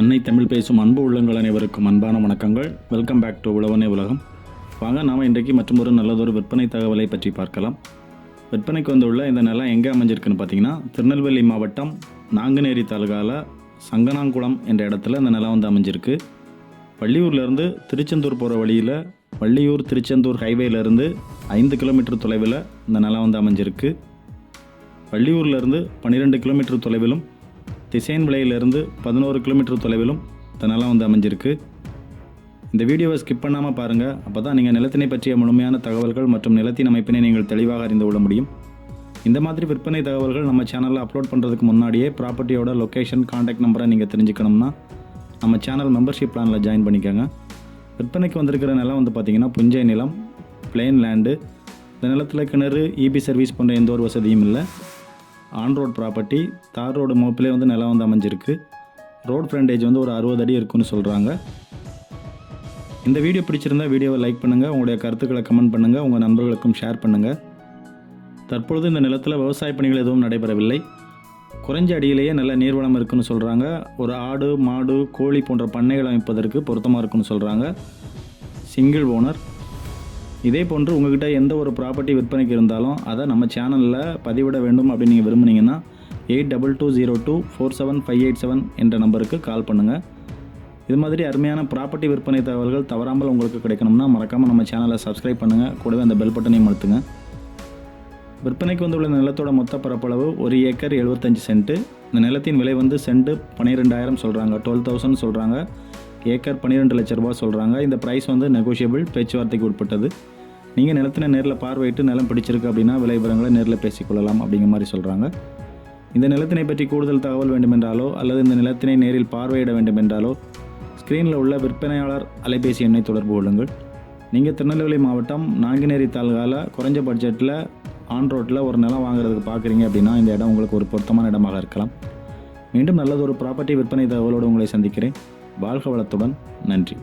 அன்னை தமிழ் பேசும் அன்பு உள்ளங்கள் அனைவருக்கும் அன்பான வணக்கங்கள். வெல்கம் பேக் டு உழவனே உலகம். வாங்க நாம் இன்றைக்கு மற்றொரு நல்லதொரு விற்பனை தகவலை பற்றி பார்க்கலாம். விற்பனைக்கு வந்துள்ள இந்த நிலம் எங்கே அமைஞ்சிருக்குன்னு பார்த்தீங்கன்னா திருநெல்வேலி மாவட்டம் நாங்குநேரி தாலுகாவில் சங்கனாங்குளம் என்ற இடத்துல இந்த நிலம் வந்து அமைஞ்சிருக்கு. வள்ளியூர்லேருந்து திருச்செந்தூர் போகிற வழியில் வள்ளியூர் திருச்செந்தூர் ஹைவேலேருந்து ஐந்து கிலோமீட்டர் தொலைவில் இந்த நிலம் வந்து அமைஞ்சிருக்கு. வள்ளியூர்லேருந்து பன்னிரெண்டு கிலோமீட்டர் தொலைவிலும் திசையன் விலையிலிருந்து பதினோரு கிலோமீட்டர் தொலைவிலும் இந்த நிலம் வந்து அமைஞ்சிருக்கு. இந்த வீடியோவை ஸ்கிப் பண்ணாமல் பாருங்கள் அப்போ தான் நீங்கள் நிலத்தினை பற்றிய முழுமையான தகவல்கள் மற்றும் நிலத்தின் அமைப்பினை நீங்கள் தெளிவாக அறிந்து கொள்ள முடியும். இந்த மாதிரி விற்பனை தகவல்கள் நம்ம சேனலில் அப்லோட் பண்ணுறதுக்கு முன்னாடியே ப்ராப்பர்ட்டியோட லொக்கேஷன் காண்டாக்ட் நம்பரை நீங்கள் தெரிஞ்சுக்கணும்னா நம்ம சேனல் மெம்பர்ஷிப் பிளானில் ஜாயின் பண்ணிக்கோங்க. விற்பனைக்கு வந்திருக்கிற நிலம் வந்து பார்த்திங்கன்னா புஞ்சை நிலம் பிளெயின் லேண்டு இந்த நிலத்தில் கிணறு இபி சர்வீஸ் போன்ற எந்த ஒரு வசதியும் இல்லை. ஆன் ரோட் ப்ராப்பர்ட்டி தார் ரோடு மோப்பிலே வந்து நிலம் வந்து அமைஞ்சிருக்கு. ரோட் ஃப்ரண்டேஜ் வந்து ஒரு அறுபது அடி இருக்குன்னு சொல்கிறாங்க இந்த வீடியோ பிடிச்சிருந்தா வீடியோவை லைக் பண்ணுங்கள் உங்களுடைய கருத்துக்களை கமெண்ட் பண்ணுங்கள் உங்கள் நண்பர்களுக்கும் ஷேர் பண்ணுங்கள் தற்பொழுது இந்த நிலத்தில் விவசாய பணிகள் எதுவும் நடைபெறவில்லை. குறைஞ்ச அடியிலேயே நல்ல நீர்வளம் இருக்குன்னு சொல்கிறாங்க ஒரு ஆடு மாடு கோழி போன்ற பண்ணைகள் அமைப்பதற்கு பொருத்தமாக இருக்குன்னு சொல்கிறாங்க சிங்கிள் ஓனர் இதே போன்று உங்ககிட்ட எந்த ஒரு ப்ராப்பர்ட்டி விற்பனைக்கு இருந்தாலும் அதை நம்ம சேனலில் பதிவிட வேண்டும் அப்படின்னு நீங்கள் விரும்புனீங்கன்னா eight double two zero two four seven five eight seven என்ற நம்பருக்கு கால் பண்ணுங்கள் இது மாதிரி அருமையான ப்ராப்பர்ட்டி விற்பனை தகவல்கள் தவறாமல் உங்களுக்கு கிடைக்கணும்னா மறக்காமல் நம்ம சேனலை சப்ஸ்கிரைப் பண்ணுங்கள் கூடவே அந்த பெல் பட்டனையும் அழுத்துங்க. விற்பனைக்கு வந்துள்ள நிலத்தோட மொத்த பரப்பளவு ஒரு ஏக்கர் எழுபத்தஞ்சு சென்ட்டு இந்த நிலத்தின் விலை வந்து சென்ட்டு பன்னிரெண்டாயிரம் சொல்கிறாங்க டுவெல் தௌசண்ட் சொல்கிறாங்க ஏக்கர் பன்னிரெண்டு லட்ச ரூபா சொல்கிறாங்க இந்த ப்ரைஸ் வந்து நெகோஷியபிள் பேச்சுவார்த்தைக்கு உட்பட்டது. நீங்கள் நிலத்தினை நேரில் பார்வையிட்டு நிலம் பிடிச்சிருக்கு அப்படின்னா விலை விவரங்களை நேரில் பேசிக்கொள்ளலாம் அப்படிங்கிற மாதிரி சொல்கிறாங்க இந்த நிலத்தினை பற்றி கூடுதல் தகவல் வேண்டுமென்றாலோ அல்லது இந்த நிலத்தினை நேரில் பார்வையிட வேண்டுமென்றாலோ ஸ்க்ரீனில் உள்ள விற்பனையாளர் அலைபேசி எண்ணை தொடர்பு கொள்ளுங்கள். நீங்கள் திருநெல்வேலி மாவட்டம் நாங்குநேரி தாலுகாவில் குறைஞ்ச பட்ஜெட்டில் ஆன் ரோட்டில் ஒரு நிலம் வாங்குறதுக்கு பார்க்குறீங்க அப்படின்னா இந்த இடம் உங்களுக்கு ஒரு பொருத்தமான இடமாக இருக்கலாம். மீண்டும் நல்லதொரு ப்ராப்பர்ட்டி விற்பனை தகவலோடு உங்களை சந்திக்கிறேன். வாழ்க வளத்துடன். நன்றி.